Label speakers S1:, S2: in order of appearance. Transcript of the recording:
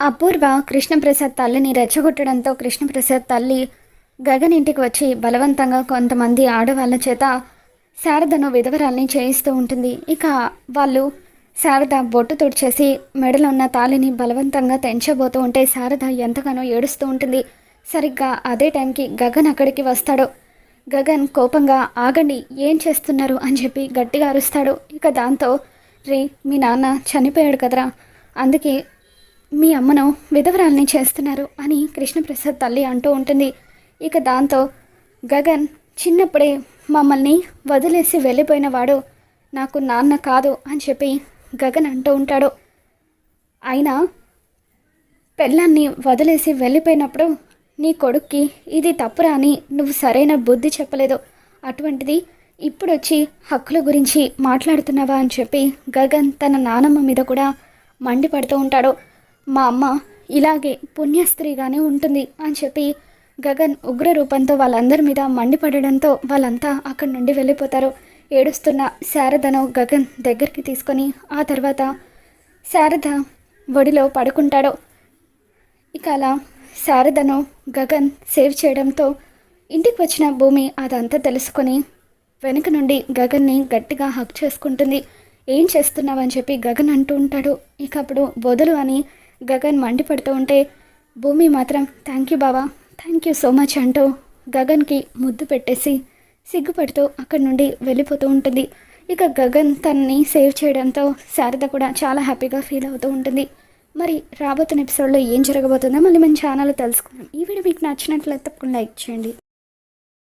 S1: అపూర్వ కృష్ణప్రసాద్ తల్లిని రెచ్చగొట్టడంతో కృష్ణప్రసాద్ తల్లి గగన్ ఇంటికి వచ్చి బలవంతంగా కొంతమంది ఆడవాళ్ళ చేత శారదను విధవరాల్ని చేయిస్తూ ఉంటుంది. ఇక వాళ్ళు శారద బొట్టు తుడిచేసి మెడలో ఉన్న తాళిని బలవంతంగా తెంచబోతూ ఉంటే శారద ఎంతగానో ఏడుస్తూ ఉంటుంది. సరిగ్గా అదే టైంకి గగన్ అక్కడికి వస్తాడు. గగన్ కోపంగా ఆగండి ఏం చేస్తున్నారు? అని చెప్పి గట్టిగా అరుస్తాడు. ఇక దాంతో రే మీ నాన్న చనిపోయాడు కదరా. అందుకే మీ అమ్మను విధవరాల్ని చేస్తున్నారు అని కృష్ణప్రసాద్ తల్లి అంటూ ఉంటుంది. ఇక దాంతో గగన్ చిన్నప్పుడే మమ్మల్ని వదిలేసి వెళ్ళిపోయినవాడు నాకు నాన్న కాదు అని చెప్పి గగన్ అంటూ ఉంటాడు. అయినా పెళ్ళాన్ని వదిలేసి వెళ్ళిపోయినప్పుడు నీ కొడుక్కి ఇది తప్పురా అని నువ్వు సరైన బుద్ధి చెప్పలేదు. అటువంటిది ఇప్పుడు వచ్చి హక్కుల గురించి మాట్లాడుతున్నావా అని చెప్పి గగన్ తన నానమ్మ మీద కూడా మండిపడుతూ ఉంటాడు. మా అమ్మ ఇలాగే పుణ్యస్త్రీగానే ఉంటుంది అని చెప్పి గగన్ ఉగ్ర రూపంతో వాళ్ళందరి మీద మండిపడడంతో వాళ్ళంతా అక్కడి నుండి వెళ్ళిపోతారు. ఏడుస్తున్న శారదను గగన్ దగ్గరికి తీసుకొని ఆ తర్వాత శారద ఒడిలో పడుకుంటాడు. ఇక అలా శారదను గగన్ సేవ్ చేయడంతో ఇంటికి వచ్చిన భూమి అదంతా తెలుసుకొని వెనుక నుండి గగన్ని గట్టిగా హక్ చేసుకుంటుంది. ఏం చేస్తున్నావని చెప్పి గగన్ అంటూ ఉంటాడు. ఇక అప్పుడు వదులు అని గగన్ మండిపడుతూ ఉంటే భూమి మాత్రం థ్యాంక్ యూ బావా థ్యాంక్ యూ సో మచ్ అంటూ గగన్కి ముద్దు పెట్టేసి సిగ్గుపడుతూ అక్కడి నుండి వెళ్ళిపోతూ ఉంటుంది. ఇక గగన్ తనని సేవ్ చేయడంతో శారద కూడా చాలా హ్యాపీగా ఫీల్ అవుతూ ఉంటుంది. మరి రాబోతున్న ఎపిసోడ్లో ఏం జరగబోతుందో మళ్ళీ మన ఛానల్ తెలుసుకుందాం. ఈ వీడియో మీకు నచ్చినట్లయితే తప్పకుండా లైక్ చేయండి.